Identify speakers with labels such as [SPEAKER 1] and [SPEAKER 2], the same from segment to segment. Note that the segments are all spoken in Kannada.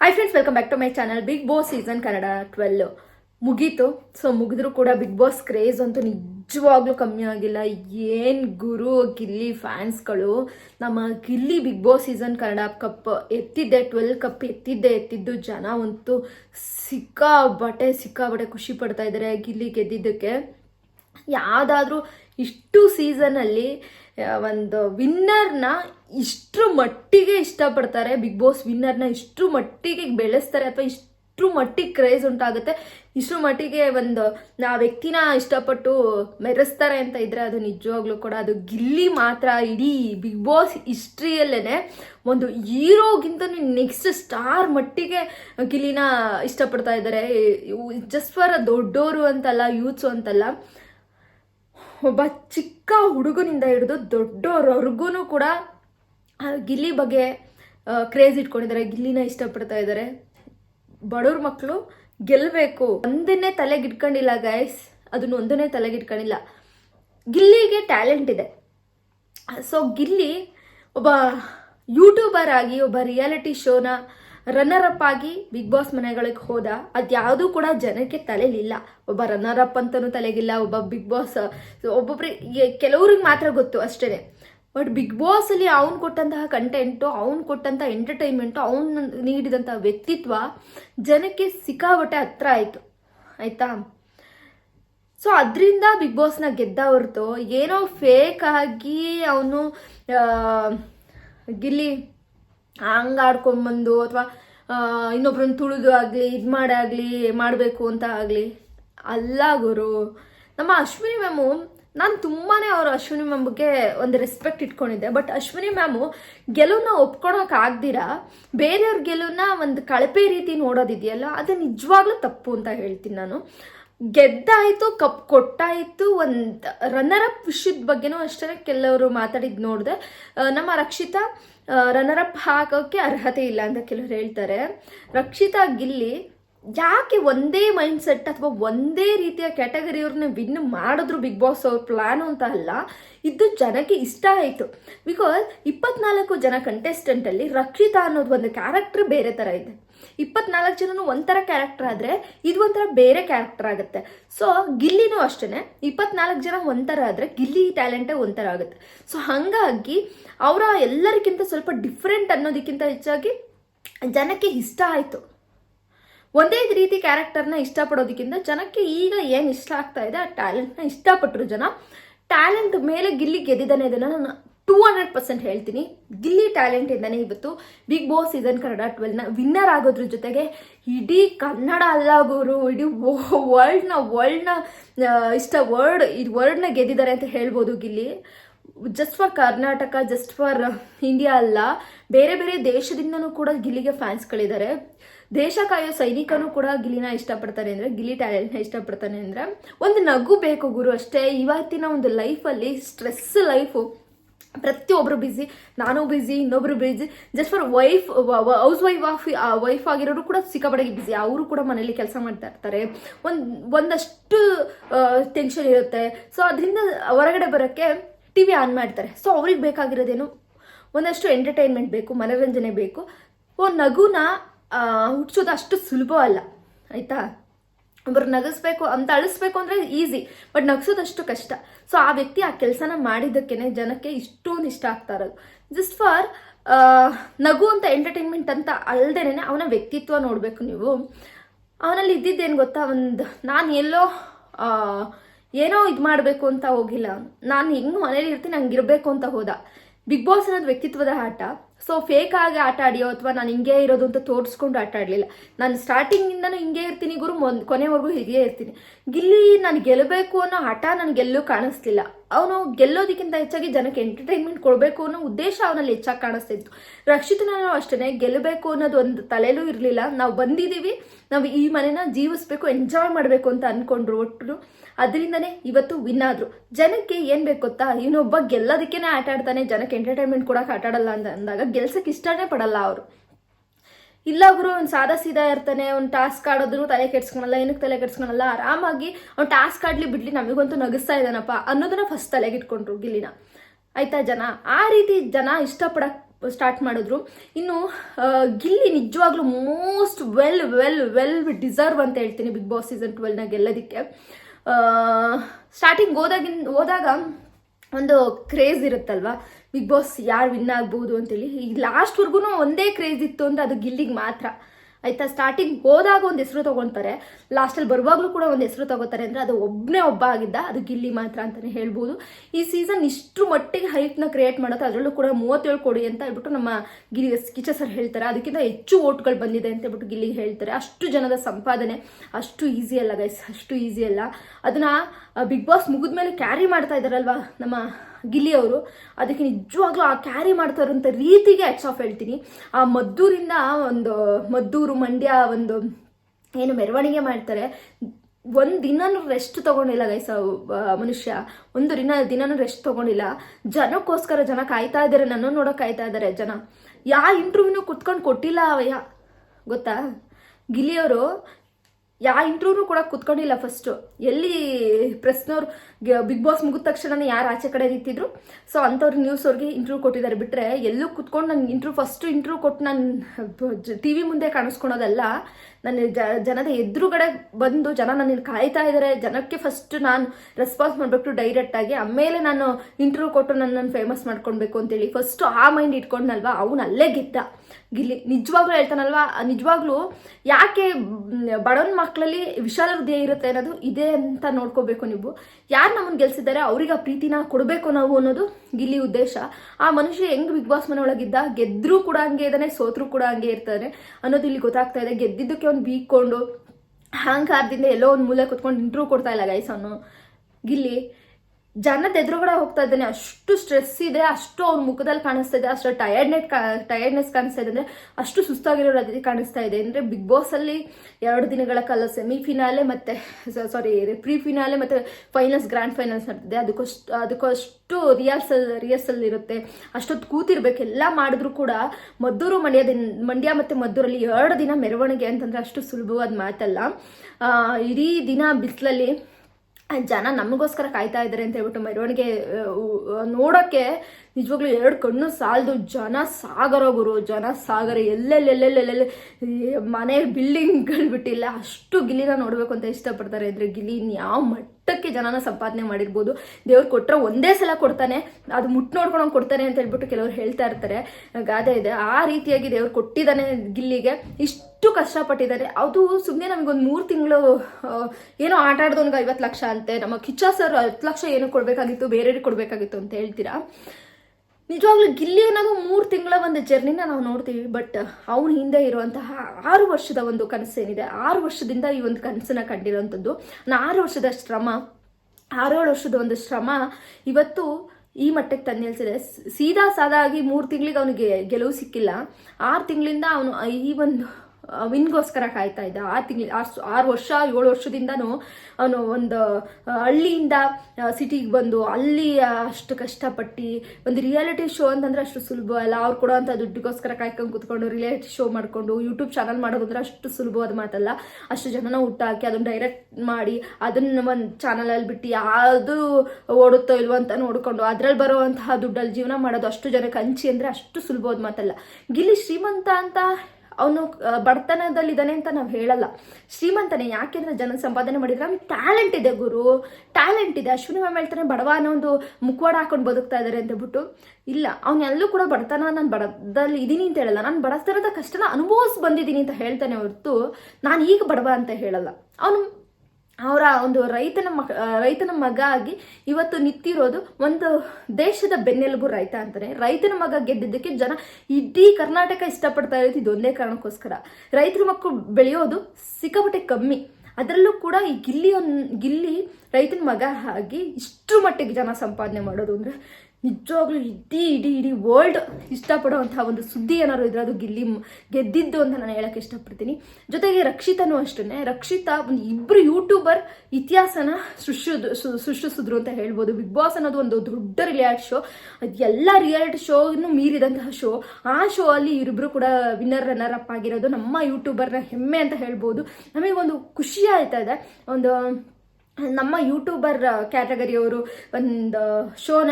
[SPEAKER 1] Hi friends welcome back to my channel Bigg Boss season Kannada twelve ಮುಗೀತು. ಸೊ ಮುಗಿದ್ರು ಕೂಡ ಬಿಗ್ ಬಾಸ್ ಕ್ರೇಜ್ ಅಂತೂ ನಿಜವಾಗ್ಲೂ ಕಮ್ಮಿ ಆಗಿಲ್ಲ. ಏನು ಗುರು, ಗಿಲ್ಲಿ ಫ್ಯಾನ್ಸ್ಗಳು ನಮ್ಮ Gilli Bigg Boss season Kannada cup ಎತ್ತಿದ್ದೆ twelve cup ಎತ್ತಿದ್ದೆ, ಎತ್ತಿದ್ದು ಜನ ಅಂತೂ ಸಿಕ್ಕಾಬಟ್ಟೆ ಸಿಕ್ಕಾಬಟ್ಟೆ ಖುಷಿ ಪಡ್ತಾ ಇದ್ದಾರೆ ಗಿಲ್ಲಿ ಗೆದ್ದಿದ್ದಕ್ಕೆ. ಯಾವುದಾದ್ರೂ ಇಷ್ಟು ಸೀಸನಲ್ಲಿ ಒಂದು ವಿನ್ನರ್ನ ಇಷ್ಟು ಮಟ್ಟಿಗೆ ಇಷ್ಟಪಡ್ತಾರೆ. ಬಿಗ್ ಬಾಸ್ ವಿನ್ನರ್ನ ಇಷ್ಟು ಮಟ್ಟಿಗೆ ಬೆಳೆಸ್ತಾರೆ ಅಥವಾ ಇಷ್ಟು ಮಟ್ಟಿಗೆ ಕ್ರೇಜ್ ಉಂಟಾಗುತ್ತೆ. ಇಷ್ಟು ಮಟ್ಟಿಗೆ ಒಂದು, ಆ ವ್ಯಕ್ತಿನ ಇಷ್ಟಪಟ್ಟು ಮೆರೆಸ್ತಾರೆ ಅಂತ ಇದ್ರೆ ಅದು ನಿಜವಾಗ್ಲೂ ಕೂಡ ಅದು ಗಿಲ್ಲಿ ಮಾತ್ರ. ಇಡೀ ಬಿಗ್ ಬಾಸ್ ಹಿಸ್ಟ್ರಿಯಲ್ಲೇ ಒಂದು ಹೀರೋಗಿಂತ ನೆಕ್ಸ್ಟ್ ಸ್ಟಾರ್ ಮಟ್ಟಿಗೆ ಗಿಲ್ಲಿನ ಇಷ್ಟಪಡ್ತಾ ಇದ್ದಾರೆ. ಜಸ್ಟ್ ಫಾರ್ ದೊಡ್ಡೋರು ಅಂತಲ್ಲ ಯೂತ್ಸು ಅಂತಲ್ಲ ಒಬ್ಬ ಚಿಕ್ಕ ಹುಡುಗನಿಂದ ಹಿಡಿದು ದೊಡ್ಡವ್ರವ್ರಿಗೂ ಕೂಡ ಗಿಲ್ಲಿ ಬಗ್ಗೆ ಕ್ರೇಜ್ ಇಟ್ಕೊಂಡಿದ್ದಾರೆ, ಗಿಲ್ಲಿನ ಇಷ್ಟಪಡ್ತಾ ಇದ್ದಾರೆ. ಬಡವ್ರ ಮಕ್ಕಳು ಗೆಲ್ಲಬೇಕು ಒಂದನ್ನೇ ತಲೆಗೆ ಇಟ್ಕೊಂಡಿಲ್ಲ ಗೈಸ್ ಅದನ್ನ ಒಂದನ್ನೇ ತಲೆಗೆ ಇಟ್ಕೊಂಡಿಲ್ಲ ಗಿಲ್ಲಿಗೆ ಟ್ಯಾಲೆಂಟ್ ಇದೆ. ಸೊ ಗಿಲ್ಲಿ ಒಬ್ಬ ಯೂಟ್ಯೂಬರ್ ಆಗಿ, ಒಬ್ಬ ರಿಯಾಲಿಟಿ ಶೋನ ರನ್ನರ್ ಅಪ್ ಆಗಿ ಬಿಗ್ ಬಾಸ್ ಮನೆಗಳಿಗೆ ಹೋದ ಅದ್ಯಾವುದೂ ಕೂಡ ಜನಕ್ಕೆ ತಲೆಲಿಲ್ಲ. ಒಬ್ಬ ರನ್ನರ್ ಅಪ್ ಅಂತಲೂ ತಲೆಗಿಲ್ಲ, ಒಬ್ಬ ಬಿಗ್ ಬಾಸ್ ಒಬ್ಬೊಬ್ರಿಗೆ ಕೆಲವ್ರಿಗೆ ಮಾತ್ರ ಗೊತ್ತು ಅಷ್ಟೇ ಬಟ್ ಬಿಗ್ ಅಲ್ಲಿ ಅವ್ನು ಕೊಟ್ಟಂತಹ ಕಂಟೆಂಟು ಅವ್ನು ಕೊಟ್ಟಂತ ಎಂಟರ್ಟೈನ್ಮೆಂಟು ಅವನು ನೀಡಿದಂತಹ ವ್ಯಕ್ತಿತ್ವ ಜನಕ್ಕೆ ಸಿಕ್ಕಾಬಟ್ಟೆ ಹತ್ರ ಆಯಿತು. ಆಯ್ತಾ? ಸೊ ಅದರಿಂದ ಬಿಗ್ ಬಾಸ್ನ ಗೆದ್ದ ಹೊರತು ಏನೋ ಫೇಕ್ ಆಗಿ ಅವನು ಗಿಲ್ಲಿ ಹಂಗೆ ಆಡ್ಕೊಂಬಂದು ಅಥವಾ ಇನ್ನೊಬ್ರನ್ನ ತುಳಿದು ಆಗಲಿ, ಇದು ಮಾಡಾಗಲಿ, ಮಾಡಬೇಕು ಅಂತ ಆಗಲಿ. ಅಲ್ಲ ಗುರು. ನಮ್ಮ ಅಶ್ವಿನಿ ಮ್ಯಾಮು, ನಾನು ತುಂಬಾ ಅವರು ಅಶ್ವಿನಿ ಮ್ಯಾಮ್ ಬಗ್ಗೆ ಒಂದು ರೆಸ್ಪೆಕ್ಟ್ ಇಟ್ಕೊಂಡಿದ್ದೆ. ಬಟ್ ಅಶ್ವಿನಿ ಮ್ಯಾಮು ಗೆಲುವನ್ನ ಒಪ್ಕೊಳಕ್ ಆಗ್ದಿರಾ? ಬೇರೆಯವ್ರ ಗೆಲುವನ್ನ ಒಂದು ಕಳಪೆ ರೀತಿ ನೋಡೋದಿದೆಯಲ್ಲ, ಅದು ನಿಜವಾಗ್ಲೂ ತಪ್ಪು ಅಂತ ಹೇಳ್ತೀನಿ ನಾನು. ಗೆದ್ದಾಯಿತು, ಕಪ್ ಕೊಟ್ಟಾಯಿತು, ಒಂದು ರನ್ನರ್ ಅಪ್ ವಿಷಯದ ಬಗ್ಗೆನೂ ಅಷ್ಟೇ ಕೆಲವರು ಮಾತಾಡಿದ್ದು ನೋಡಿದೆ. ನಮ್ಮ ರಕ್ಷಿತಾ ರನ್ನರ್ ಅಪ್ ಹಾಕೋಕ್ಕೆ ಅರ್ಹತೆ ಇಲ್ಲ ಅಂತ ಕೆಲವರು ಹೇಳ್ತಾರೆ. ರಕ್ಷಿತಾ ಗಿಲ್ಲಿ ಯಾಕೆ ಒಂದೇ ಮೈಂಡ್ ಸೆಟ್ ಅಥವಾ ಒಂದೇ ರೀತಿಯ ಕ್ಯಾಟಗರಿಯವ್ರನ್ನ ವಿನ್ ಮಾಡಿದ್ರು ಬಿಗ್ ಬಾಸ್ ಅವ್ರ ಪ್ಲಾನು ಅಂತ ಅಲ್ಲ, ಇದು ಜನಕ್ಕೆ ಇಷ್ಟ ಆಯಿತು. ಬಿಕಾಸ್ ಇಪ್ಪತ್ನಾಲ್ಕು ಜನ ಕಂಟೆಸ್ಟೆಂಟಲ್ಲಿ ರಕ್ಷಿತಾ ಅನ್ನೋದು ಒಂದು ಕ್ಯಾರೆಕ್ಟರ್ ಬೇರೆ ಥರ ಇದೆ. ಇಪ್ಪತ್ನಾಲ್ಕು ಜನನು ಒಂಥರ ಕ್ಯಾರೆಕ್ಟರ್ ಆದರೆ ಇದು ಒಂಥರ ಬೇರೆ ಕ್ಯಾರೆಕ್ಟರ್ ಆಗುತ್ತೆ. ಸೊ ಗಿಲ್ಲಿನೂ ಅಷ್ಟೇ ಇಪ್ಪತ್ನಾಲ್ಕು ಜನ ಒಂಥರ ಆದರೆ ಗಿಲ್ಲಿ ಟ್ಯಾಲೆಂಟೇ ಒಂಥರ ಆಗುತ್ತೆ. ಸೊ ಹಾಗಾಗಿ ಅವರ ಎಲ್ಲರಿಗಿಂತ ಸ್ವಲ್ಪ ಡಿಫ್ರೆಂಟ್ ಅನ್ನೋದಕ್ಕಿಂತ ಹೆಚ್ಚಾಗಿ ಜನಕ್ಕೆ ಇಷ್ಟ ಆಯಿತು. ಒಂದೇ ರೀತಿ ಕ್ಯಾರೆಕ್ಟರ್ನ ಇಷ್ಟಪಡೋದಕ್ಕಿಂತ ಜನಕ್ಕೆ ಈಗ ಏನು ಇಷ್ಟ ಆಗ್ತಾ ಇದೆ, ಆ ಟ್ಯಾಲೆಂಟ್ನ ಇಷ್ಟಪಟ್ಟರು ಜನ ಟ್ಯಾಲೆಂಟ್ ಮೇಲೆ ಗಿಲ್ಲಿ ಗೆದ್ದಿದ್ದಾನೆ ಇದನ್ನು ನಾನು ಟೂ ಹಂಡ್ರೆಡ್ ಪರ್ಸೆಂಟ್ ಹೇಳ್ತೀನಿ. ಗಿಲ್ಲಿ ಟ್ಯಾಲೆಂಟ್ ಇಂದಾನೆ ಇವತ್ತು ಬಿಗ್ ಬಾಸ್ ಸೀಸನ್ ಕನ್ನಡ ಟ್ವೆಲ್ನ ವಿನ್ನರ್ ಆಗೋದ್ರ ಜೊತೆಗೆ ಇಡೀ ಕನ್ನಡ ಅಲ್ಲ ಗುರು, ಇಡೀ ವರ್ಲ್ಡ್ನ ವರ್ಲ್ಡ್ನ ಇಷ್ಟ ವರ್ಡ್ ಈ ವರ್ಲ್ಡ್ನ ಗೆದ್ದಿದ್ದಾರೆ ಅಂತ ಹೇಳ್ಬೋದು Gilli. Just for Karnataka just for India ಅಲ್ಲ, ಬೇರೆ ಬೇರೆ ದೇಶದಿಂದನೂ ಕೂಡ ಗಿಲ್ಲಿಗೆ ಫ್ಯಾನ್ಸ್ಗಳಿದ್ದಾರೆ ದೇಶ ಕಾಯೋ ಸೈನಿಕನೂ ಕೂಡ ಗಿಲಿನ ಇಷ್ಟಪಡ್ತಾನೆ ಅಂದರೆ, ಗಿಲಿ ಟ್ಯಾಲೆಂಟ್ನ ಇಷ್ಟಪಡ್ತಾನೆ ಅಂದರೆ, ಒಂದು ನಗು ಬೇಕು ಗುರು ಅಷ್ಟೇ. ಇವತ್ತಿನ ಒಂದು ಲೈಫಲ್ಲಿ ಸ್ಟ್ರೆಸ್ ಲೈಫು ಪ್ರತಿಯೊಬ್ಬರು ಬ್ಯುಸಿ ನಾನು ಬ್ಯುಸಿ ಇನ್ನೊಬ್ರು busy just for wife housewife of wife ಆಗಿರೋರು ಕೂಡ ಸಿಕ್ಕಾಪಡೆಗೆ ಬ್ಯುಸಿ ಅವರು ಕೂಡ ಮನೇಲಿ ಕೆಲಸ ಮಾಡ್ತಾ ಇರ್ತಾರೆ. ಒಂದು, ಒಂದಷ್ಟು ಟೆನ್ಷನ್ ಇರುತ್ತೆ. ಸೊ ಅದರಿಂದ ಹೊರಗಡೆ ಬರೋಕ್ಕೆ ಟಿ ವಿ ಆನ್ ಮಾಡ್ತಾರೆ. ಸೊ ಅವ್ರಿಗೆ ಬೇಕಾಗಿರೋದೇನು? ಒಂದಷ್ಟು ಎಂಟರ್ಟೈನ್ಮೆಂಟ್ ಬೇಕು, ಮನೋರಂಜನೆ ಬೇಕು. ಒಂದು ನಗುನ ಹುಟ್ಟಿಸೋದು ಅಷ್ಟು ಸುಲಭ ಅಲ್ಲ, ಆಯಿತಾ? ಒಬ್ಬರು ನಗಿಸ್ಬೇಕು ಅಂತ ಅಳಿಸ್ಬೇಕು ಅಂದರೆ ಈಸಿ ಬಟ್ ನಗಿಸೋದಷ್ಟು ಕಷ್ಟ. ಸೊ ಆ ವ್ಯಕ್ತಿ ಆ ಕೆಲಸನ ಮಾಡಿದ್ದಕ್ಕೇನೆ ಜನಕ್ಕೆ ಇಷ್ಟೊಂದು ಇಷ್ಟ ಆಗ್ತಾ ಇರೋದು. ಜಸ್ಟ್ ಫಾರ್ ನಗು ಅಂತ ಎಂಟರ್ಟೈನ್ಮೆಂಟ್ ಅಂತ ಅಲ್ಲದೇನೆ ಅವನ ವ್ಯಕ್ತಿತ್ವ ನೋಡಬೇಕು ನೀವು. ಅವನಲ್ಲಿ ಇದ್ದಿದ್ದೇನು ಗೊತ್ತಾ? ಒಂದು, ನಾನು ಎಲ್ಲೋ ಏನೋ ಇದು ಮಾಡಬೇಕು ಅಂತ ಹೋಗಿಲ್ಲ. ನಾನು ಹೆಂಗೆ ಮನೇಲಿ ಇರ್ತೀನಿ ಹಂಗಿರಬೇಕು ಅಂತ ಹೋದ. ಬಿಗ್ ಬಾಸ್ ಅನ್ನೋದು ವ್ಯಕ್ತಿತ್ವದ ಆಟ. ಸೊ ಫೇಕ್ ಆಗಿ ಆಟ ಆಡಿಯೋ ಅಥವಾ ನಾನು ಹಿಂಗೆ ಇರೋದು ಅಂತ ತೋರಿಸ್ಕೊಂಡು ಆಟ ಆಡಲಿಲ್ಲ. ನಾನು ಸ್ಟಾರ್ಟಿಂಗಿಂದನೂ ಹಿಂಗೆ ಇರ್ತೀನಿ ಗುರು, ಮೊನ್, ಕೊನೆವರೆಗೂ ಹೀಗೆ ಇರ್ತೀನಿ. ಗಿಲ್ಲಿ ನಾನು ಗೆಲ್ಲಬೇಕು ಅನ್ನೋ ಹಠ ನನಗೆಲ್ಲೂ ಕಾಣಿಸ್ಲಿಲ್ಲ. ಅವನು ಗೆಲ್ಲೋದಕ್ಕಿಂತ ಹೆಚ್ಚಾಗಿ ಜನಕ್ಕೆ ಎಂಟರ್ಟೈನ್ಮೆಂಟ್ ಕೊಡಬೇಕು ಅನ್ನೋ ಉದ್ದೇಶ ಅವನಲ್ಲಿ ಹೆಚ್ಚಾಗಿ ಕಾಣಿಸ್ತಾ ಇತ್ತು ರಕ್ಷಿತನೂ ಅಷ್ಟೇ ಗೆಲ್ಲಬೇಕು ಅನ್ನೋದು ಒಂದು ತಲೆಯಲ್ಲೂ ಇರಲಿಲ್ಲ. ನಾವು ಬಂದಿದ್ದೀವಿ, ನಾವು ಈ ಮನೆನ ಜೀವಿಸ್ಬೇಕು ಎಂಜಾಯ್ ಮಾಡಬೇಕು ಅಂತ ಅಂದ್ಕೊಂಡ್ರು ಒಟ್ಟು ಅದರಿಂದನೇ ಇವತ್ತು ವಿನ್ ಆದ್ರು. ಜನಕ್ಕೆ ಏನು ಬೇಕು ಗೊತ್ತಾ? ಇವನೊಬ್ಬ ಗೆಲ್ಲೋದಕ್ಕೇನೆ ಆಟ ಆಡ್ತಾನೆ ಜನಕ್ಕೆ ಎಂಟರ್ಟೈನ್ಮೆಂಟ್ ಕೊಡೋಕೆ ಆಟಾಡಲ್ಲ ಅಂತ ಅಂದಾಗ ಗೆಲ್ಸಕ್ಕೆ ಇಷ್ಟನೇ ಪಡಲ್ಲ ಅವರು. ಇಲ್ಲ ಗುರು ಅವ್ನು ಸಾದಾ ಸೀದಾ ಇರ್ತಾನೆ ಅವ್ನು ಟಾಸ್ಕ್ ಆಡೋದ್ರು ತಲೆ ಕೆಡ್ಸ್ಕೊಳಲ್ಲ, ಏನಕ್ಕೆ ತಲೆ ಕೆಡ್ಸ್ಕೊಳಲ್ಲ, ಆರಾಮಾಗಿ ಅವ್ನು ಟಾಸ್ಕ್ ಆಡ್ಲಿ ಬಿಡ್ಲಿ, ನಮಗಂತೂ ನಗಿಸ್ತಾ ಇದ್ದಾನಪ್ಪ ಅನ್ನೋದನ್ನ ಫಸ್ಟ್ ತಲೆಗೆ ಇಟ್ಕೊಂಡ್ರು ಗಿಲ್ಲಿನ. ಆಯ್ತಾ ಜನ? ಆ ರೀತಿ ಜನ ಇಷ್ಟಪಡ ಸ್ಟಾರ್ಟ್ ಮಾಡಿದ್ರು. ಇನ್ನು ಗಿಲ್ಲಿ ನಿಜವಾಗ್ಲೂ most well well well deserve ಅಂತ ಹೇಳ್ತೀನಿ ಬಿಗ್ ಬಾಸ್ ಸೀಸನ್ ಟ್ವೆಲ್ನ ಗೆಲ್ಲೋದಕ್ಕೆ. ಸ್ಟಾರ್ಟಿಂಗ್ ಹೋದಾಗಿನ್, ಹೋದಾಗ ಒಂದು ಕ್ರೇಜ್ ಇರುತ್ತಲ್ವಾ? ಬಿಗ್ ಬಾಸ್ ಯಾರು ವಿನ್ ಆಗ್ಬೋದು ಅಂತೇಳಿ ಈಗ ಲಾಸ್ಟ್ವರೆಗೂ ಒಂದೇ ಕ್ರೇಜ್ ಇತ್ತು ಅಂದರೆ ಅದು ಗಿಲ್ಲಿಗೆ ಮಾತ್ರ. ಆಯ್ತಾ? ಸ್ಟಾರ್ಟಿಂಗ್ ಹೋದಾಗ ಒಂದು ಹೆಸರು ತಗೊಳ್ತಾರೆ ಲಾಸ್ಟಲ್ಲಿ ಬರುವಾಗಲೂ ಕೂಡ ಒಂದು ಹೆಸರು ತಗೋತಾರೆ ಅಂದರೆ ಅದು ಒಬ್ಬನೇ ಒಬ್ಬ ಆಗಿದ್ದ, ಅದು ಗಿಲ್ಲಿ ಮಾತ್ರ ಅಂತಲೇ ಹೇಳ್ಬೋದು. ಈ ಸೀಸನ್ ಇಷ್ಟು ಮಟ್ಟಿಗೆ ಹೈಪ್ನ ಕ್ರಿಯೇಟ್ ಮಾಡೋದು ಅದರಲ್ಲೂ ಕೂಡ ಮೂವತ್ತೇಳು ಕೊಡಿ ಅಂತ ಹೇಳ್ಬಿಟ್ಟು ನಮ್ಮ ಗಿಲ್ಲಿ ಕಿಚ ಸರ್ ಹೇಳ್ತಾರೆ. ಅದಕ್ಕಿಂತ ಹೆಚ್ಚು ವೋಟ್ಗಳು ಬಂದಿದೆ ಅಂತ ಹೇಳ್ಬಿಟ್ಟು ಗಿಲ್ಲಿಗೆ ಹೇಳ್ತಾರೆ. ಅಷ್ಟು ಜನದ ಸಂಪಾದನೆ, ಅಷ್ಟು ಈಸಿ ಅಲ್ಲ ಗೈಸ್ ಅಷ್ಟು ಈಸಿ ಅಲ್ಲ. ಅದನ್ನ ಬಿಗ್ ಬಾಸ್ ಮುಗಿದ್ಮೇಲೆ ಕ್ಯಾರಿ ಮಾಡ್ತಾ ಇದ್ದಾರಲ್ವಾ ನಮ್ಮ ಗಿಲ್ಲಿ ಅವರು? ಅದಕ್ಕೆ ನಿಜವಾಗ್ಲೂ ಆ ಕ್ಯಾರಿ ಮಾಡ್ತಾ ಇರೋಂಥ ರೀತಿಗೆ ಹೆಚ್ ಆಫ್ ಹೇಳ್ತೀನಿ. ಆ ಮದ್ದೂರಿಂದ ಒಂದು, ಮದ್ದೂರು ಮಂಡ್ಯ ಒಂದು, ಏನು ಮೆರವಣಿಗೆ ಮಾಡ್ತಾರೆ. ಒಂದು ದಿನನೂ ರೆಸ್ಟ್ ತಗೊಂಡಿಲ್ಲ ಗೈಸ ಮನುಷ್ಯ. ಒಂದು ದಿನ, ದಿನನೂ ರೆಸ್ಟ್ ತಗೊಂಡಿಲ್ಲ. ಜನಕ್ಕೋಸ್ಕರ ಜನ ಕಾಯ್ತಾ ಇದ್ದಾರೆ ನನ್ನ ನೋಡೋಕೆ ಕಾಯ್ತಾ ಇದ್ದಾರೆ ಜನ. ಯಾವ ಇಂಟರ್ವ್ಯೂನು ಕುತ್ಕೊಂಡು ಕೊಟ್ಟಿಲ್ಲ ಅವಯ್ಯ? ಗೊತ್ತಾ? ಗಿಲ್ಲಿಯವರು ಯಾ ಇಂಟ್ರೂ ಕೂಡ ಕುತ್ಕೊಂಡಿಲ್ಲ ಫಸ್ಟು ಎಲ್ಲಿ ಪ್ರೆಸ್ನವ್ರು ಬಿಗ್ ಬಾಸ್ ಮುಗಿದ ತಕ್ಷಣ ಯಾರು ಆಚೆ ಕಡೆ ನಿಂತಿದ್ರು? ಸೊ ಅಂಥವ್ರು ನ್ಯೂಸ್ ಅವ್ರಿಗೆ ಇಂಟರ್ವ್ಯೂ ಕೊಟ್ಟಿದ್ದಾರೆ ಬಿಟ್ಟರೆ ಎಲ್ಲೂ ಕುತ್ಕೊಂಡು ನಾನು ಇಂಟರ್ವ್ಯೂ ಫಸ್ಟ್ ಇಂಟರ್ವ್ಯೂ ಕೊಟ್ಟು ನಾನು ಟಿ ವಿ ಮುಂದೆ ಕಾಣಿಸ್ಕೊಳೋದಲ್ಲ. ನನ್ನ ಜನದ ಎದುರುಗಡೆ ಬಂದು ಜನ ನನ್ನ ಕಾಯ್ತಾ ಇದ್ದಾರೆ. ಜನಕ್ಕೆ ಫಸ್ಟ್ ನಾನು ರೆಸ್ಪಾನ್ಸ್ ಮಾಡಬೇಕು ಡೈರೆಕ್ಟಾಗಿ ಆಮೇಲೆ ನಾನು ಇಂಟರ್ವ್ಯೂ ಕೊಟ್ಟು ನನ್ನನ್ನು ಫೇಮಸ್ ಮಾಡ್ಕೊಳ್ಬೇಕು ಅಂತೇಳಿ ಫಸ್ಟು ಆ ಮೈಂಡ್ ಇಟ್ಕೊಂಡ್ನಲ್ವಾ? ಅವನು ಅಲ್ಲೇ ಗೆದ್ದ. ಗಿಲ್ಲಿ, ನಿಜವಾಗ್ಲೂ ಹೇಳ್ತಾನಲ್ವಾ? ನಿಜವಾಗ್ಲೂ ಯಾಕೆ ಬಡವನ ಮಕ್ಕಳಲ್ಲಿ ವಿಶಾಲ ಹೃದಯ ಇರುತ್ತೆ ಅನ್ನೋದು ಇದೆ ಅಂತ ನೋಡ್ಕೋಬೇಕು ನೀವು. ಯಾರು ನಮ್ಮನ್ನು ಗೆಲ್ಸಿದ್ದಾರೆ? ಅವ್ರಿಗೆ ಆ ಪ್ರೀತಿನ ಕೊಡಬೇಕು ನಾವು ಅನ್ನೋದು ಗಿಲ್ಲಿ ಉದ್ದೇಶ. ಆ ಮನುಷ್ಯ ಹೆಂಗ್ ಬಿಗ್ ಬಾಸ್ ಮನೆ ಒಳಗಿದ್ದ ಗೆದ್ರೂ ಕೂಡ ಹಂಗೆ ಇದ್ದಾನೆ, ಸೋತ್ರು ಕೂಡ ಹಂಗೆ ಇರ್ತಾನೆ ಅನ್ನೋದು ಇಲ್ಲಿ ಗೊತ್ತಾಗ್ತಾ ಇದೆ. ಗೆದ್ದಿದ್ದಕ್ಕೆ ಅವ್ನು ಬೀಕೊಂಡು ಅಹಂಕಾರದಿಂದ ಎಲ್ಲೋ ಒಂದು ಮೂಲೆ ಕುತ್ಕೊಂಡು ಇಂಟ್ರೂ ಕೊಡ್ತಾ ಇಲ್ಲ ಗೈಸ್ ಅವನು. ಗಿಲ್ಲಿ ಜನದ ಎದುರುಗಡೆ ಹೋಗ್ತಾ ಇದ್ದಾನೆ. ಅಷ್ಟು ಸ್ಟ್ರೆಸ್ ಇದೆ, ಅಷ್ಟು ಅವ್ರ ಮುಖದಲ್ಲಿ ಕಾಣಿಸ್ತಾ ಇದೆ, ಅಷ್ಟು ಟಯರ್ಡ್ನೆಟ್ ಟಯರ್ಡ್ನೆಸ್ ಕಾಣಿಸ್ತಾ ಇದೆ ಅಂದ್ರೆ ಅಷ್ಟು ಸುಸ್ತಾಗಿರೋ ರೀತಿ ಕಾಣಿಸ್ತಾ ಇದೆ. ಅಂದ್ರೆ ಬಿಗ್ ಬಾಸ್ ಅಲ್ಲಿ ಎರಡು ದಿನಗಳ ಕಾಲ ಸೆಮಿ ಫಿನಾಲೆ ಮತ್ತೆ ಸಾರಿ ಪ್ರೀ ಫಿನಾಲೆ ಮತ್ತೆ ಫೈನಲ್ಸ್ ಗ್ರ್ಯಾಂಡ್ ಫೈನಲ್ಸ್ ನಡೆದಿದೆ ಅದಕ್ಕಷ್ಟು ಅದಕ್ಕಷ್ಟು ರಿಹರ್ಸಲ್ ರಿಹರ್ಸಲ್ ಇರುತ್ತೆ. ಅಷ್ಟೊತ್ತು ಕೂತಿರ್ಬೇಕು. ಎಲ್ಲ ಮಾಡಿದ್ರು ಕೂಡ ಮದ್ದೂರು ಮಂಡ್ಯದಿಂದ ಮಂಡ್ಯ ಮತ್ತೆ ಮದ್ದೂರಲ್ಲಿ ಎರಡು ದಿನ ಮೆರವಣಿಗೆ ಅಂತಂದ್ರೆ ಅಷ್ಟು ಸುಲಭವಾದ ಮಾತಲ್ಲ. ಇಡೀ ದಿನ ಬಿಸಿಲಲ್ಲಿ ಜನ ನಮಗೋಸ್ಕರ ಕಾಯ್ತಾ ಇದ್ದಾರೆ ಅಂತ ಹೇಳ್ಬಿಟ್ಟು ಮೆರವಣಿಗೆ ನೋಡೋಕ್ಕೆ ನಿಜವಾಗ್ಲೂ ಎರಡು ಕಣ್ಣು ಸಾಲದು. ಜನ ಸಾಗರ ಗುರು, ಜನ ಸಾಗರ. ಎಲ್ಲೆಲ್ಲೆಲ್ಲೆಲ್ಲೆಲ್ಲೆಲ್ಲ ಮನೆ ಬಿಲ್ಡಿಂಗ್ಗಳು ಬಿಟ್ಟಿಲ್ಲ. ಅಷ್ಟು ಗಿಲಿನ ನೋಡಬೇಕು ಅಂತ ಇಷ್ಟಪಡ್ತಾರೆ. ಅಂದರೆ ಗಿಲಿ ಯಾವ ಮಟ್ಟಕ್ಕೆ ಜನನ ಸಂಪಾದನೆ ಮಾಡಿರ್ಬೋದು. ದೇವ್ರು ಕೊಟ್ಟರೆ ಒಂದೇ ಸಲ ಕೊಡ್ತಾನೆ, ಅದು ಮುಟ್ಟು ನೋಡ್ಕೊಂಡು ಕೊಡ್ತಾನೆ ಅಂತ ಹೇಳ್ಬಿಟ್ಟು ಕೆಲವರು ಹೇಳ್ತಾ ಇರ್ತಾರೆ. ಗಾದೆ ಇದೆ. ಆ ರೀತಿಯಾಗಿ ದೇವ್ರು ಕೊಟ್ಟಿದ್ದಾನೆ ಗಿಲ್ಲಿಗೆ. ಇಷ್ಟು ಕಷ್ಟಪಟ್ಟಿದ್ದಾರೆ ಅದು ಸುಮ್ಮನೆ ನಮಗೊಂದು ಮೂರು ತಿಂಗಳು ಏನೋ ಆಟ ಆಡ್ದವನ್ಗೆ ಐವತ್ತು ಲಕ್ಷ ಅಂತೆ. ನಮ್ಮ ಕಿಚ್ಚ ಸರ್ ಹತ್ತು ಲಕ್ಷ ಏನೋ ಕೊಡಬೇಕಾಗಿತ್ತು, ಬೇರೆಯವ್ರಿಗೆ ಕೊಡಬೇಕಾಗಿತ್ತು ಅಂತ ಹೇಳ್ತೀರಾ? ನಿಜವಾಗ್ಲೂ ಗಿಲ್ಲಿ ಅನ್ನೋದು ಮೂರು ತಿಂಗಳ ಒಂದು ಜರ್ನಿನ ನಾವು ನೋಡ್ತೀವಿ ಬಟ್ ಅವನ ಹಿಂದೆ ಇರುವಂತಹ ಆರು ವರ್ಷದ ಒಂದು ಕನಸೇನಿದೆ. ಆರು ವರ್ಷದಿಂದ ಈ ಒಂದು ಕನಸನ್ನ ಕಂಡಿರುವಂಥದ್ದು. ಆರು ವರ್ಷದ ಶ್ರಮ, ಆರೇಳು ವರ್ಷದ ಒಂದು ಶ್ರಮ ಇವತ್ತು ಈ ಮಟ್ಟಕ್ಕೆ ತಂದು ನಿಲ್ಸಿದೆ ಸೀದಾ ಸಾದಾಗಿ ಮೂರು ತಿಂಗಳಿಗೆ ಅವನಿಗೆ ಗೆಲುವು ಸಿಕ್ಕಿಲ್ಲ. ಆರು ತಿಂಗಳಿಂದ ಅವನು ಈ ಒಂದು ವಿನ್ಗೋಸ್ಕರ ಕಾಯ್ತಾ ಇದ್ದ. ಆ ತಿಂಗಳು ಆರು ವರ್ಷ, ಏಳು ವರ್ಷದಿಂದನೂ ಅವನು ಒಂದು ಹಳ್ಳಿಯಿಂದ ಸಿಟಿಗೆ ಬಂದು ಅಲ್ಲಿ ಅಷ್ಟು ಕಷ್ಟಪಟ್ಟು ಒಂದು ರಿಯಾಲಿಟಿ ಶೋ ಅಂತಂದ್ರೆ ಅಷ್ಟು ಸುಲಭ ಅಲ್ಲ. ಅವ್ರು ಕೊಡೋವಂಥ ದುಡ್ಡಿಗೋಸ್ಕರ ಕಾಯ್ಕೊಂಡು ಕೂತ್ಕೊಂಡು ರಿಯಾಲಿಟಿ ಶೋ ಮಾಡಿಕೊಂಡು ಯೂಟ್ಯೂಬ್ ಚಾನಲ್ ಮಾಡೋದಂದ್ರೆ ಅಷ್ಟು ಸುಲಭವಾದ ಮಾತಲ್ಲ. ಅಷ್ಟು ಜನನ ಹುಟ್ಟಾಕಿ ಅದನ್ನ ಡೈರೆಕ್ಟ್ ಮಾಡಿ ಅದನ್ನ ಒಂದು ಚಾನಲಲ್ಲಿ ಬಿಟ್ಟು ಯಾವುದು ಓಡುತ್ತೋ ಇಲ್ವೋ ಅಂತ ನೋಡಿಕೊಂಡು ಅದ್ರಲ್ಲಿ ಬರುವಂತಹ ದುಡ್ಡಲ್ಲಿ ಜೀವನ ಮಾಡೋದು ಅಷ್ಟು ಜನಕ್ಕೆ ಹಂಚಿ ಅಂದರೆ ಅಷ್ಟು ಸುಲಭವಾದ ಮಾತಲ್ಲ. ಗಿಲ್ಲಿ ಶ್ರೀಮಂತ ಅಂತ ಅವನು ಬಡತನದಲ್ಲಿದ್ದಾನೆ ಅಂತ ನಾವು ಹೇಳಲ್ಲ. ಶ್ರೀಮಂತನೇ ಯಾಕೆಂದ್ರೆ ಜನ ಸಂಪಾದನೆ ಮಾಡಿದ್ರೆ? ಅವ್ನಿಗೆ ಟ್ಯಾಲೆಂಟ್ ಇದೆ ಗುರು. ಟ್ಯಾಲೆಂಟ್ ಇದೆ. ಅಶ್ವಿನಿ ಮ್ಯಾಮ್ ಹೇಳ್ತಾನೆ ಬಡವ ಅನ್ನೋ ಒಂದು ಮುಖವಾಡ ಹಾಕೊಂಡು ಬದುಕ್ತಾ ಇದ್ದಾರೆ ಅಂತ ಬಿಟ್ಟು ಇಲ್ಲ, ಅವನೆಲ್ಲೂ ಕೂಡ ಬಡತನ, ನಾನು ಬಡದಲ್ಲಿ ಇದ್ದೀನಿ ಅಂತ ಹೇಳಲ್ಲ. ನಾನು ಬಡತನದ ಕಷ್ಟನ ಅನುಭವಿಸ್ ಬಂದಿದ್ದೀನಿ ಅಂತ ಹೇಳ್ತಾನೆ ಹೊರತು ನಾನು ಈಗ ಬಡವ ಅಂತ ಹೇಳಲ್ಲ. ಅವನು ಅವರ ಒಂದು ರೈತನ ಮಗ ರೈತನ ಮಗ ಆಗಿ ಇವತ್ತು ನಿಂತಿರೋದು ಒಂದು ದೇಶದ ಬೆನ್ನೆಲುಬು ರೈತ ಅಂತಾನೆ. ರೈತನ ಮಗ ಗೆದ್ದಿದ್ದಕ್ಕೆ ಜನ ಇಡೀ ಕರ್ನಾಟಕ ಇಷ್ಟಪಡ್ತಾ ಇರೋದು ಇದೊಂದೇ ಕಾರಣಕ್ಕೋಸ್ಕರ. ರೈತರ ಮಕ್ಕಳು ಬೆಳೆಯೋದು ಸಿಕ್ಕಾಪಟ್ಟೆ ಕಮ್ಮಿ. ಅದರಲ್ಲೂ ಕೂಡ ಈ ಗಿಲ್ಲಿ ಒಂದು ಗಿಲ್ಲಿ ರೈತನ ಮಗ ಆಗಿ ಇಷ್ಟು ಮಟ್ಟಿಗೆ ಜನ ಸಂಪಾದನೆ ಮಾಡೋದು ಅಂದರೆ ನಿಜವಾಗ್ಲೂ ಇಡೀ ಇಡೀ ಇಡೀ ವರ್ಲ್ಡ್ ಇಷ್ಟಪಡುವಂತಹ ಒಂದು ಸುದ್ದಿ ಏನಾದ್ರು ಇದ್ರೆ ಅದು ಗಿಲ್ಲಿ ಗೆದ್ದಿದ್ದು ಅಂತ ನಾನು ಹೇಳಕ್ಕೆ ಇಷ್ಟಪಡ್ತೀನಿ. ಜೊತೆಗೆ ರಕ್ಷಿತನೂ ಅಷ್ಟೇ ರಕ್ಷಿತಾ ಒಂದು ಇಬ್ಬರು ಯೂಟ್ಯೂಬರ್ ಇತಿಹಾಸನ ಸೃಷ್ಟಿಸಿದ್ರು, ಸು, ಸೃಷ್ಟಿಸಿದ್ರು ಅಂತ ಹೇಳ್ಬೋದು. ಬಿಗ್ ಬಾಸ್ ಅನ್ನೋದು ಒಂದು ದೊಡ್ಡ ರಿಯಾಲಿಟಿ ಶೋ ಎಲ್ಲ ರಿಯಾಲಿಟಿ ಶೋನು ಮೀರಿದಂತಹ ಶೋ ಆ ಶೋ ಅಲ್ಲಿ ಇವರಿಬ್ರು ಕೂಡ ವಿನ್ನರ್ ರನ್ನರ್ ಅಪ್ ಆಗಿರೋದು ನಮ್ಮ ಯೂಟ್ಯೂಬರ್ನ ಹೆಮ್ಮೆ ಅಂತ ಹೇಳ್ಬೋದು. ಒಂದು ಖುಷಿ ಆಯ್ತಾ ಇದೆ. ಒಂದು ನಮ್ಮ ಯೂಟ್ಯೂಬರ್ ಕ್ಯಾಟಗರಿಯವರು ಒಂದು ಶೋನ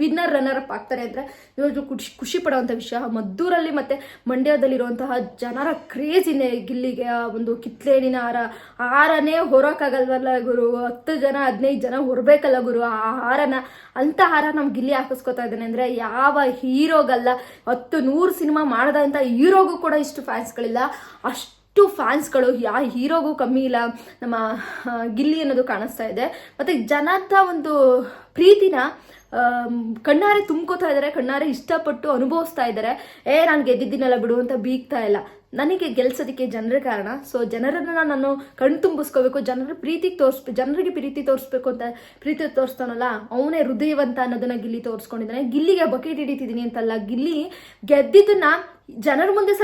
[SPEAKER 1] ವಿನ್ನರ್ ರನ್ನರ್ ಅಪ್ ಆಗ್ತಾರೆ ಅಂದರೆ ಇವರು ಖುಷಿ ಖುಷಿ ಪಡುವಂಥ ವಿಷಯ. ಮದ್ದೂರಲ್ಲಿ ಮತ್ತು ಮಂಡ್ಯದಲ್ಲಿರುವಂತಹ ಜನರ ಕ್ರೇಜಿನೇ ಗಿಲ್ಲಿಗೆ ಆ ಒಂದು ಕಿತ್ಲೇನಿನ ಹಾರ ಹಾರನೇ ಹೊರೋಕ್ಕಾಗಲ್ವಲ್ಲ ಗುರು? ಹತ್ತು ಜನ, ಹದಿನೈದು ಜನ ಹೊರಬೇಕಲ್ಲ ಗುರು? ಆ ಹಾರನ ಅಂಥ ಹಾರ ನಮ್ಮ ಗಿಲ್ಲಿ ಹಾಕಿಸ್ಕೊತಾ ಇದ್ದಾನೆ ಅಂದರೆ ಯಾವ ಹೀರೋಗಲ್ಲ, ಹತ್ತು ನೂರು ಸಿನಿಮಾ ಮಾಡಿದಂಥ ಹೀರೋಗೂ ಕೂಡ ಇಷ್ಟು ಫ್ಯಾನ್ಸ್ಗಳಿಲ್ಲ ಅಷ್ಟು ಅಷ್ಟು ಫ್ಯಾನ್ಸ್ಗಳು, ಯಾ, ಹೀರೋಗೂ ಕಮ್ಮಿ ಇಲ್ಲ. ನಮ್ಮ ಗಿಲ್ಲಿ ಅನ್ನೋದು ಕಾಣಿಸ್ತಾ ಇದೆ. ಮತ್ತು ಜನದ ಒಂದು ಪ್ರೀತಿನ ಕಣ್ಣಾರೆ ತುಂಬ್ಕೋತಾ ಇದ್ದಾರೆ. ಕಣ್ಣಾರೆ ಇಷ್ಟಪಟ್ಟು ಅನುಭವಿಸ್ತಾ ಇದ್ದಾರೆ. ಏ, ನಾನು ಗೆದ್ದಿದ್ದೀನಲ್ಲ ಬಿಡು ಅಂತ ಬೀಗ್ತಾ ಇಲ್ಲ. ನನಗೆ ಗೆಲ್ಸೋದಕ್ಕೆ ಜನರ ಕಾರಣ. ಸೊ ಜನರನ್ನ ನಾನು ಕಣ್ ತುಂಬಿಸ್ಕೋಬೇಕು, ಜನರ ಪ್ರೀತಿ ತೋರಿಸ್, ಜನರಿಗೆ ಪ್ರೀತಿ ತೋರಿಸ್ಬೇಕು ಅಂತ ಪ್ರೀತಿ ತೋರಿಸ್ತಾನಲ್ಲ, ಅವನೇ ಹೃದಯವಂತ ಅನ್ನೋದನ್ನ ಗಿಲ್ಲಿ ತೋರಿಸ್ಕೊಂಡಿದ್ದಾನೆ. ಗಿಲ್ಲಿಗೆ ಬಕೆಟ್ ಹಿಡಿತಿದ್ದೀನಿ ಅಂತಲ್ಲ, ಗಿಲ್ಲಿ ಗೆದ್ದಿದ್ದನ್ನ ಜನರ ಮುಂದೆ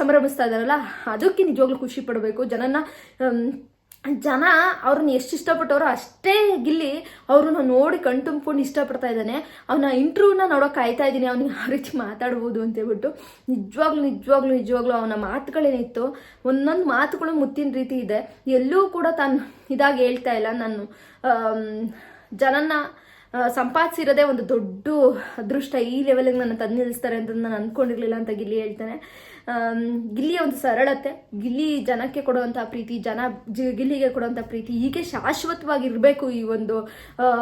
[SPEAKER 1] ಸಂಭ್ರಮಿಸ್ತಾ ಇದ್ದಾರಲ್ಲ ಅದಕ್ಕೆ ನಿಜವಾಗ್ಲೂ ಖುಷಿ ಪಡಬೇಕು. ಜನನ ಜನ ಅವ್ರನ್ನ ಎಷ್ಟು ಇಷ್ಟಪಟ್ಟವರು ಅಷ್ಟೇ ಗಿಲ್ಲಿ ಅವ್ರನ್ನ ನೋಡಿ ಕಣ್ ತುಂಬ್ಕೊಂಡು ಇಷ್ಟಪಡ್ತಾ ಇದ್ದಾನೆ. ಅವನ ಇಂಟ್ರ್ಯೂವ್ನ ನೋಡೋಕೆ ಕಾಯ್ತಾ ಇದ್ದೀನಿ. ಅವ್ನಿಗೆ ಯಾವ ರೀತಿ ಮಾತಾಡ್ಬೋದು ಅಂತ ಹೇಳ್ಬಿಟ್ಟು ನಿಜವಾಗ್ಲೂ ನಿಜವಾಗ್ಲೂ ನಿಜವಾಗ್ಲೂ ಅವನ ಮಾತುಗಳೇನಿತ್ತು ಒಂದೊಂದು ಮಾತುಗಳು ಮುತ್ತಿನ ರೀತಿ ಇದೆ. ಎಲ್ಲೂ ಕೂಡ ತಾನು ಇದಾಗಿ ಹೇಳ್ತಾ ಇಲ್ಲ. ನಾನು ಜನನ್ನ ಸಂಪಾದಿಸಿರೋದೇ ಒಂದು ದೊಡ್ಡ ಅದೃಷ್ಟ ಈ ಲೆವೆಲಿಗೆ ನನ್ನ ತಂದು ನಿಲ್ಲಿಸ್ತಾರೆ ಅಂತ ನಾನು ಅಂದ್ಕೊಂಡಿರ್ಲಿಲ್ಲ ಅಂತ ಗಿಲ್ಲಿ ಹೇಳ್ತಾನೆ. ಗಿಲ್ಲಿಯ ಒಂದು ಸರಳತೆ, ಗಿಲ್ಲಿ ಜನಕ್ಕೆ ಕೊಡುವಂಥ ಪ್ರೀತಿ, ಜನ ಗಿಲ್ಲಿಗೆ ಕೊಡುವಂಥ ಪ್ರೀತಿ ಹೀಗೆ ಶಾಶ್ವತವಾಗಿರಬೇಕು ಈ ಒಂದು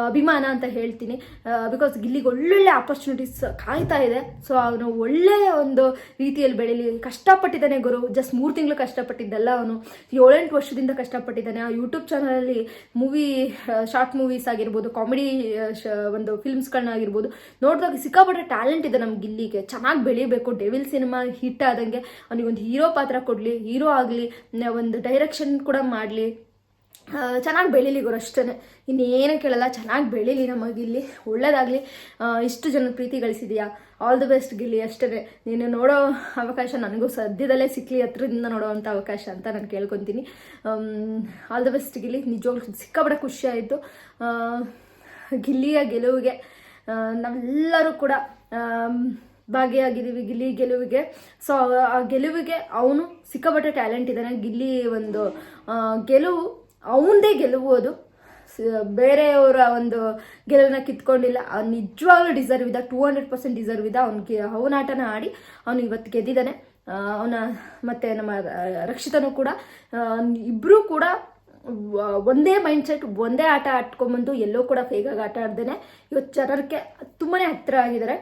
[SPEAKER 1] ಅಭಿಮಾನ ಅಂತ ಹೇಳ್ತೀನಿ. ಬಿಕಾಸ್ ಗಿಲ್ಲಿಗೆ ಒಳ್ಳೊಳ್ಳೆ ಆಪರ್ಚುನಿಟೀಸ್ ಕಾಯ್ತಾ ಇದೆ. ಸೊ ಅವನು ಒಳ್ಳೆಯ ಒಂದು ರೀತಿಯಲ್ಲಿ ಬೆಳೀಲಿ. ಕಷ್ಟಪಟ್ಟಿದ್ದಾನೆ ಗುರು. ಜಸ್ಟ್ ಮೂರು ತಿಂಗಳು ಕಷ್ಟಪಟ್ಟಿದ್ದಲ್ಲ ಅವನು. ಏಳೆಂಟು ವರ್ಷದಿಂದ ಕಷ್ಟಪಟ್ಟಿದ್ದಾನೆ. ಆ ಯೂಟ್ಯೂಬ್ ಚಾನಲಲ್ಲಿ ಮೂವಿ ಶಾರ್ಟ್ ಮೂವೀಸ್ ಆಗಿರ್ಬೋದು ಕಾಮಿಡಿ ಒಂದು ಫಿಲ್ಮ್ಸ್ಗಳನ್ನಾಗಿರ್ಬೋದು ನೋಡಿದಾಗ ಸಿಕ್ಕಾಪಟ್ಟೆ ಟ್ಯಾಲೆಂಟ್ ಇದೆ ನಮ್ಗೆ ಇಲ್ಲಿಗೆ. ಚೆನ್ನಾಗಿ ಬೆಳಿಬೇಕು. ಡೆವಿಲ್ ಸಿನಿಮಾ ಹಿಟ್ ಆದಂಗೆ ಅವನಿಗೊಂದು ಹೀರೋ ಪಾತ್ರ ಕೊಡಲಿ ಹೀರೋ ಆಗಲಿ ಒಂದು ಡೈರೆಕ್ಷನ್ ಕೂಡ ಮಾಡಲಿ. ಚೆನ್ನಾಗಿ ಬೆಳೀಲಿ ಗುರು ಅಷ್ಟೇ ಇನ್ನೇನು ಕೇಳಲ್ಲ, ಚೆನ್ನಾಗಿ ಬೆಳೀಲಿ ನಮಗಿಲ್ಲಿ ಗಿಲ್ಲಿ ಒಳ್ಳೇದಾಗಲಿ. ಇಷ್ಟು ಜನ ಪ್ರೀತಿ ಗಳಿಸಿದೆಯಾ? ಆಲ್ ದಿ ಬೆಸ್ಟ್ ಗಿಲ್ಲಿ ಅಷ್ಟೇ ನೀನು ನೋಡೋ ಅವಕಾಶ ನನಗೂ ಸದ್ಯದಲ್ಲೇ ಸಿಕ್ಕಲಿ ಹತ್ರದಿಂದ ನೋಡೋವಂಥ ಅವಕಾಶ ಅಂತ ನಾನು ಕೇಳ್ಕೊತೀನಿ. All the best Gilli. ನಿಜವಾಗ್ಲೂ ಸಿಕ್ಕಾಪಟ್ಟೆ ಖುಷಿ ಆಯಿತು. ಗಿಲ್ಲಿಯ ಗೆಲುವಿಗೆ ನಾವೆಲ್ಲರೂ ಕೂಡ ಭಾಗಿಯಾಗಿದ್ದೀವಿ ಗಿಲ್ಲಿ ಗೆಲುವಿಗೆ. ಸೊ ಆ ಗೆಲುವಿಗೆ ಅವನು ಸಿಕ್ಕಾಪಟ್ಟೆ ಟ್ಯಾಲೆಂಟ್ ಇದ್ದಾನೆ. ಗಿಲ್ಲಿ ಒಂದು ಗೆಲುವು ಅವನದೇ ಗೆಲುವು ಅದು. ಬೇರೆಯವರ ಒಂದು ಗೆಲುವನ್ನ ಕಿತ್ಕೊಂಡಿಲ್ಲ. ಅವ್ನು ನಿಜವಾಗ್ಲೂ ಡಿಸರ್ವ್ ಇದ್ದ ಟೂ ಹಂಡ್ರೆಡ್ ಪರ್ಸೆಂಟ್ ಡಿಸರ್ವ್ ಇದ್ದ ಅವ್ನಿಗೆ ಅವನಾಟನ ಆಡಿ ಅವನು ಇವತ್ತು ಗೆದ್ದಿದ್ದಾನೆ. ಅವನ, ಮತ್ತು ನಮ್ಮ ರಕ್ಷಿತನು ಕೂಡ ಇಬ್ಬರೂ ಕೂಡ ಒಂದೇ ಮೈಂಡ್ ಸೆಟ್ ಒಂದೇ ಆಟ ಆಡ್ಕೊಂಬಂದು ಎಲ್ಲೋ ಕೂಡ ಫೇಗಾಗಿ ಆಟ ಆಡ್ದೇನೆ ಇವತ್ತು ಜನರಿಗೆ ತುಂಬಾ ಹತ್ತಿರ ಆಗಿದ್ದಾರೆ.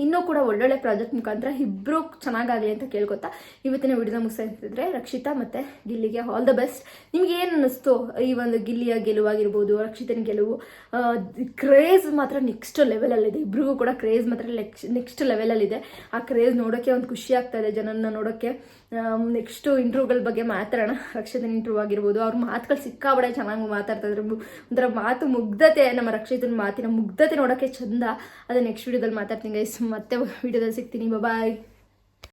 [SPEAKER 1] ಇನ್ನೂ ಕೂಡ ಒಳ್ಳೊಳ್ಳೆ ಪ್ರಾಜೆಕ್ಟ್ ಮುಖಾಂತರ ಇಬ್ಬರು ಚೆನ್ನಾಗಾಗಲಿ ಅಂತ ಕೇಳ್ಕೊತಾ ಇವತ್ತಿನ ವಿಡಿಯೋನ ಮುಗಿಸ್ತಿದ್ರೆ ರಕ್ಷಿತಾ ಮತ್ತು ಗಿಲ್ಲಿಗೆ ಆಲ್ ದ ಬೆಸ್ಟ್ ನಿಮ್ಗೆ ಏನು ಅನ್ನಿಸ್ತು? ಈ ಒಂದು ಗಿಲ್ಲಿಯ ಗೆಲುವಾಗಿರ್ಬೋದು ರಕ್ಷಿತನ ಗೆಲುವು ಕ್ರೇಜ್ ಮಾತ್ರ ನೆಕ್ಸ್ಟ್ ಲೆವೆಲಲ್ಲಿದೆ ಇಬ್ರಿಗೂ ಕೂಡ ಕ್ರೇಜ್ ಮಾತ್ರ ನೆಕ್ಸ್ಟ್ ಲೆವೆಲಲ್ಲಿದೆ ಆ ಕ್ರೇಜ್ ನೋಡೋಕ್ಕೆ ಒಂದು ಖುಷಿ ಆಗ್ತಾ ಇದೆ ಜನನ ನೋಡೋಕ್ಕೆ ನೆಕ್ಸ್ಟು ಇಂಟ್ರೂಗಳ ಬಗ್ಗೆ ಮಾತಾಡೋಣ. ರಕ್ಷಿತನ ಇಂಟ್ರೂ ಆಗಿರ್ಬೋದು. ಅವ್ರ ಮಾತುಗಳು ಸಿಕ್ಕಾಬಡೆ ಚೆನ್ನಾಗಿ ಮಾತಾಡ್ತಾ ಇದ್ರು. ಒಂಥರ ಮಾತು ಮುಗ್ಧತೆ, ನಮ್ಮ ರಕ್ಷಿತನ ಮಾತಿನ ಮುಗ್ಧತೆ ನೋಡೋಕ್ಕೆ ಚಂದ. ಅದು ನೆಕ್ಸ್ಟ್ ವಿಡಿಯೋದಲ್ಲಿ ಮಾತಾಡ್ತೀನಿ ಗೈಸ್ ಮತ್ತೆ ವಿಡಿಯೋದಲ್ಲಿ ಸಿಗ್ತೀನಿ. ಬಾಯ್